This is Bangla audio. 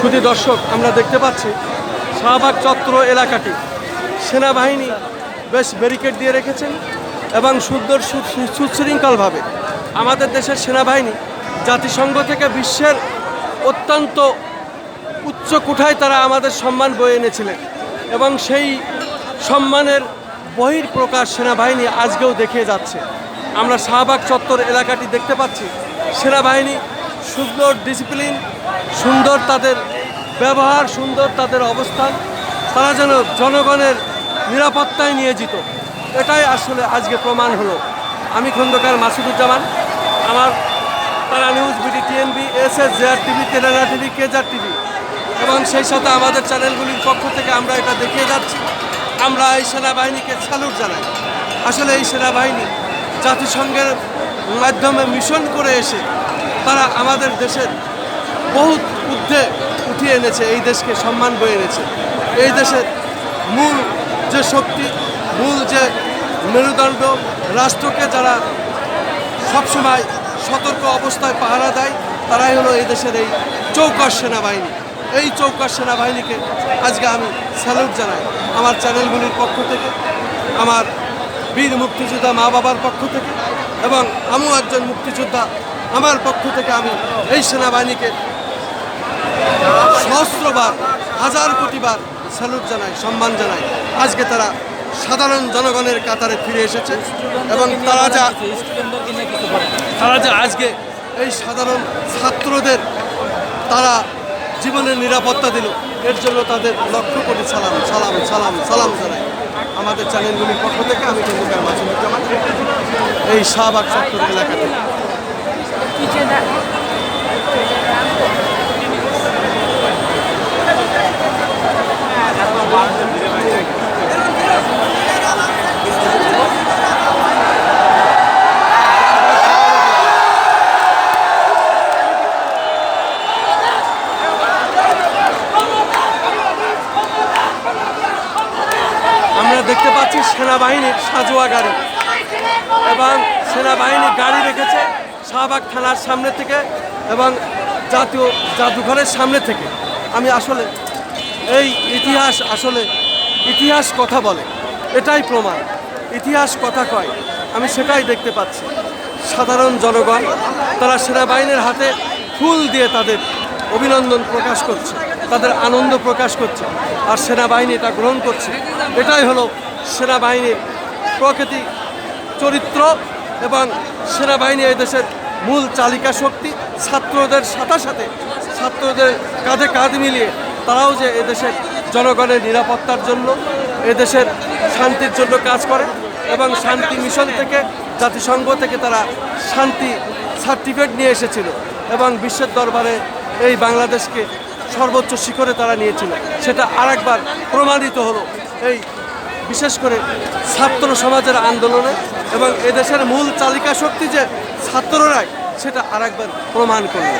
শুধু দর্শক, আমরা দেখতে পাচ্ছি শাহবাগ চত্র এলাকাটি। সেনাবাহিনী বেশ ব্যারিকেড দিয়ে রেখেছেন এবং সুন্দর সুশৃঙ্খলভাবে। আমাদের দেশের সেনাবাহিনী জাতিসংঘ থেকে বিশ্বের অত্যন্ত উচ্চ কোঠায় তারা আমাদের সম্মান বয়ে এনেছিলেন এবং সেই সম্মানের বহির প্রকাশ সেনাবাহিনী আজকেও দেখিয়ে যাচ্ছে। আমরা শাহবাগ চত্বর এলাকাটি দেখতে পাচ্ছি। সেনাবাহিনী সুন্দর ডিসিপ্লিন সুন্দর তাদের ব্যবহার, সুন্দর তাদের অবস্থান, তারা যেন জনগণের নিরাপত্তায় নিয়োজিত। এটাই আসলে আজকে প্রমাণ হলো। আমি খন্দকার মাসুদুজ্জামান, আমার তারা news BD TNB S S JR TV তেলেনা TV কেজার টিভি এবং সেই সাথে আমাদের চ্যানেলগুলির পক্ষ থেকে আমরা এটা দেখিয়ে যাচ্ছি। আমরা এই সেনাবাহিনীকে স্যালুট জানাই। আসলে এই সেনাবাহিনী জাতিসংঘের মাধ্যমে মিশন করে এসে তারা আমাদের দেশের বহুত ঊর্ধ্বে উঠিয়ে এনেছে, এই দেশকে সম্মান বয়ে এনেছে। এই দেশের মূল যে শক্তি, মূল যে মেরুদণ্ড, রাষ্ট্রকে যারা সবসময় সতর্ক অবস্থায় পাহারা দেয়, তারাই হলো এই দেশের এই চৌকাশ সেনাবাহিনী। এই চৌকাশ সেনাবাহিনীকে আজকে আমি স্যালুট জানাই আমার চ্যানেলগুলির পক্ষ থেকে, আমার বীর মুক্তিযোদ্ধা মা বাবার পক্ষ থেকে এবং আমিও একজন মুক্তিযোদ্ধা আমার পক্ষ থেকে আমি এই সেনাবাহিনীকে সহস্রবার, হাজার কোটিবার স্যালুট জানাই, সম্মান জানাই। আজকে তারা সাধারণ জনগণের কাতারে ফিরে এসেছে এবং তারা যা তারা যে আজকে এই সাধারণ ছাত্রদের তারা জীবনের নিরাপত্তা দিল, এর জন্য তাদের লক্ষ কোটি সালাম সালাম সালাম সালাম জানাই। আমাদের চ্যানেলগুলির পক্ষ থেকে আমি মাসুদুজ্জামান এই শাহবাগ চত্বর এলাকা থেকে দেখতে পাচ্ছি সেনাবাহিনীর সাজোয়া গাড়ি। এবং সেনাবাহিনী গাড়ি রেখেছে। শাহবাগ থানার সামনে থেকে এবং জাতীয় জাদুঘরের সামনে থেকে। আমি আসলে এই ইতিহাস আসলে ইতিহাস কথা বলে, এটাই প্রমাণ। ইতিহাস কথা কয়, আমি সেটাই দেখতে পাচ্ছি। সাধারণ জনগণ, তারা সেনাবাহিনীর হাতে ফুল দিয়ে তাদের অভিনন্দন প্রকাশ করছে, তাদের আনন্দ প্রকাশ করছে, আর সেনাবাহিনী এটা গ্রহণ করছে। এটাই হলো সেনাবাহিনীর প্রকৃতি চরিত্র। এবং সেনাবাহিনী এই দেশের মূল চালিকা শক্তি। ছাত্রদের সাথে সাথে ছাত্রদের কাঁধে কাঁধ মিলিয়ে তারাও যে এদেশের জনগণের নিরাপত্তার জন্য এদেশের শান্তির জন্য কাজ করে এবং শান্তি মিশন থেকে, জাতিসংঘ থেকে তারা শান্তি সার্টিফিকেট নিয়ে এসেছিল এবং বিশ্বের দরবারে এই বাংলাদেশকে সর্বোচ্চ শিখরে তারা নিয়েছিল। সেটা আরেকবার প্রমাণিত হলো এই বিশেষ করে ছাত্র সমাজের আন্দোলনে এবং এদেশের মূল চালিকা শক্তি যে ছাত্ররাই সেটা আরেকবার প্রমাণ করল।